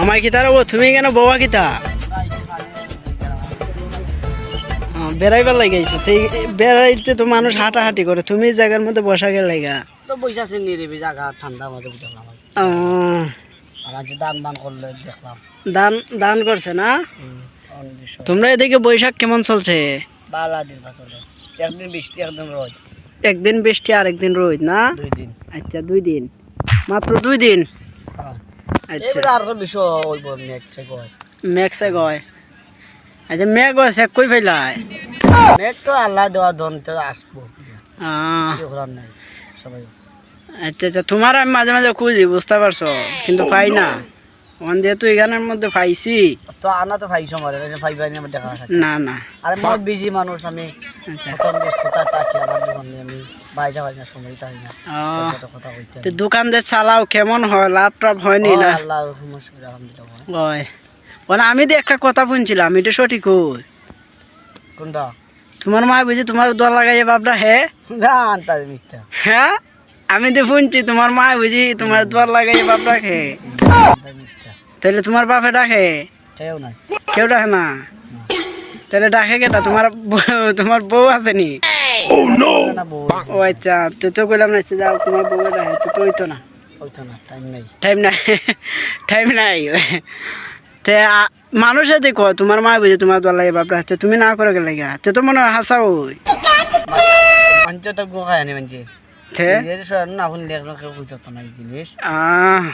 আমায় কি তারা? ও তুমি কেন বাবা কিতা বেড়াইবার লাগাইছো সেই বেড়াইতে তো মানুষ হাঁটাহাঁটি করে। তুমি জায়গার মধ্যে বসা গেলে লাগা তো নিরিবি জায়গা ঠান্ডা মধ্যে বুঝলাম আর আজ দান বান করলে দেখলাম। দান দান করছে না। তোমরা এদিকে বৈশাখ কেমন চলছে? বালা দিন আসলে একদিন বৃষ্টি একদিন রোদ। একদিন বৃষ্টি আর একদিন রোদ না? দুই দিন। আচ্ছা দুই দিন। মাত্র দুই দিন। আচ্ছা। আরও বেশি ওই থেকে হয় মেঘসে গয় আচ্ছা আছে কই ফেলায় মেঘ তো আল্লাহ দেওয়া ধন তো আসব। নাই সবাই। আচ্ছা আচ্ছা তোমার আমি মাঝে মাঝে খুঁজি বুঝতে পারছ? কিন্তু পাই না। ওখান যেহেতু এখানের মধ্যে পাইছি। তো আনা তো ভাই সময় ভাই ভাই দেখা না না। আরে মত বিজি মানুষ আমি আচ্ছা। প্রথম আমার জীবন নিয়ে আমি বাইরে হয় সময় তাই না। কত কথা তো দোকান যে চালাও কেমন হয়? লাভ টাভ হয়নি না? আল্লাহ আলহামদুলিল্লাহ হয়। মানে আমি তো একটা কথা শুনছিলাম এটা সঠিক কোনটা? তোমার মা বুঝি তোমার দল লাগাই বাপটা হে? না আনতা মিথ্যা। হ্যাঁ? আমি তো শুনছি তোমার মা বুঝি তোমার দল লাগাই বাপ ডাকে তাহলে তোমার বাপে ডাকে? কেউ ডাকে না? তাহলে ডাকে কেটা? তোমার তোমার বউ আছে নি? না বউ ও আচ্ছা তো তো কইলাম না যাও তোমার বউ ডাকে তো তো হইতো না? হইতো না টাইম নেই। টাইম নাই টাইম নাই। তে মানুষে দেখো তোমার মা বুঝি তোমার দল লাগে বাপটা তে তুমি না করে গেলে গা তে তো মনে হয় হাসা ওই তো গোখায় আনি মাঞ্চে তে? না শুনলে একদম কেউ বুঝতে না এই জিনিস। আহ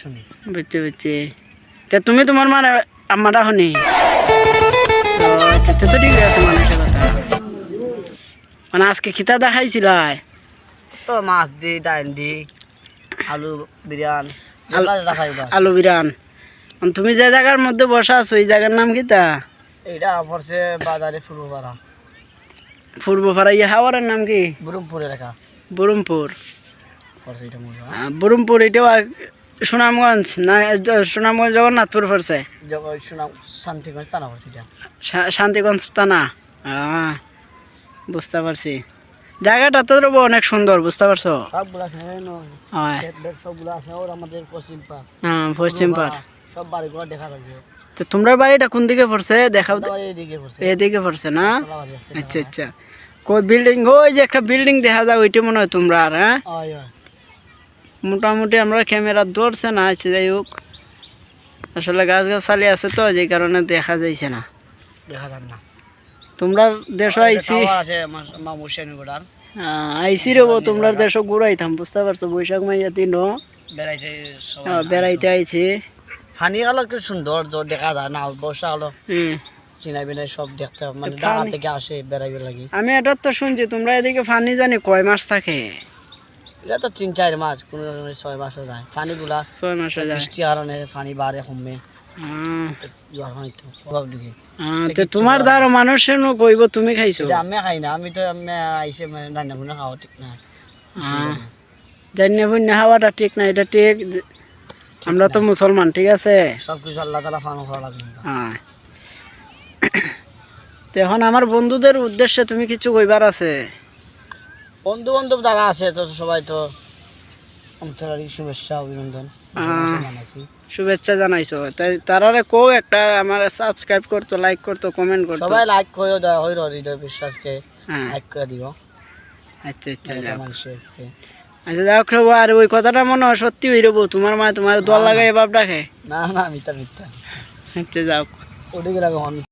শুনি বুঝছি বুঝছি। তে তুমি তোমার মার আম্মাটা শুনি ও, আচ্ছা তে ঠিক আছে মানুষের কথা মানে আজকে খিতা দেখাইছিলাই? তো মাছ দি ডাইন দি আলু বিরিয়ানি আলু বিরান তুমি যে জায়গার মধ্যে বসা আছো এই জায়গার নাম কিতা? এইটা পড়ছে বাজারে ফুলবাড়া পূর্ব পাড়া ইয়ে হাওয়ারের নাম কি? বুরুমপুরে রেখা বরুমপুর এটা মনে হয় বরুমপুর এটাও সুনামগঞ্জ না সুনামগঞ্জ জগন্নাথপুর পড়ছে? শান্তিগঞ্জ টানা পড়ছে শান্তিগঞ্জ থানা। আহ, বুঝতে পারছি। জায়গাটা তো অনেক সুন্দর বুঝতে পারছ? হয়। আছে পশ্চিম পাড়। হ্যাঁ তো তোমরা বাড়িটা কোন দিকে পড়ছে? দেখাও এদিকে পড়ছে। না? আছে আচ্ছা আচ্ছা। কই বিল্ডিং ওই যে একটা বিল্ডিং দেখা যায় ওইটা মনে হয় তোমরা আর হ্যাঁ? মোটামুটি আমরা ক্যামেরা ধরছে না আচ্ছা যাই হোক। আসলে গাছ গাছালি আছে তো যে কারণে দেখা যাইছে না। দেখা যান না। তোমরা দেশ আইসি আইসি রে বো তোমরা দেশ ঘুরাইতাম বুঝতে পারছ? বৈশাখ মাইয়া দিন বেড়াইছে সবাই বেড়াইতে আইছি। ফানি কালো একটু সুন্দর দেখা যায় না বর্ষা বিনাই সব দেখতে মানে ফানি- থেকে আসে বেড়াইবে লাগি। আমি এটা তো শুনছি তোমরা এদিকে ফানি জানি কয় মাস থাকে? এটা তো তিন চার মাস কোনো ছয় মাসও যায়। পানিগুলা ছয় মাসে যায়। বৃষ্টির কারণে পানি বাড়ে কমে হয় তো আহ, তো তোমার দ্বারা নো কইব তুমি খাইছো। আমি খাই না আমি তো আমি আইসে মানে খাওয়া ঠিক না। না হাওয়াটা ঠিক না এটা ঠিক। আমরা তো মুসলমান ঠিক আছে? সব কিছু আল্লাহ তালা ফানো করা লাগবে। হ্যাঁ। তো এখন আমার বন্ধুদের উদ্দেশ্যে তুমি কিছু কইবার আছে? বন্ধু বান্ধব যারা আছে তো সবাই তো শুভেচ্ছা। জানাইছি। তাই তারারে কো একটা আমার সাবস্ক্রাইব করতো লাইক করতো কমেন্ট করতো। সবাই লাইক করে দেওয়া হইল হৃদয় বিশ্বাসকে হ্যাঁ। লাইক করে দিব আচ্ছা আচ্ছা আচ্ছা যাও রবো আর ওই কথাটা মনে হয় সত্যি হই রবো তোমার মা তোমার দল লাগাই বাপ ডাকে? না না মিথ্যা মিথ্যা। আচ্ছা যাও। ওদিকে লাগে